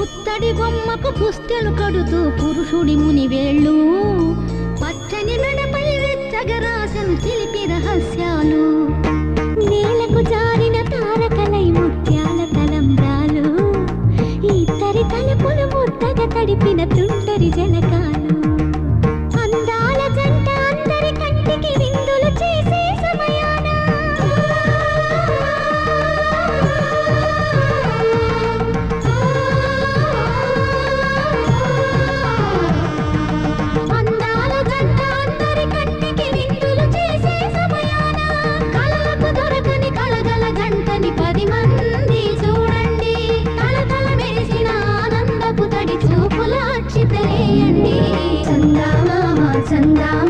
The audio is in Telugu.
పుత్తడి బొమ్మకు పుస్తెలు కడుతూ పురుషుడి ముని వేళ్ళు. పచ్చని మెడపై వెచ్చగరాసను తెలిపి రహస్యాలు. నేలకు జారిన తారకలై ముత్యాల తలంబ్రాలు. ఇద్దరి తలుపులు ముద్దగా తడిపిన తుంటరి జలకాలు చేయండి. చందా మామ చందా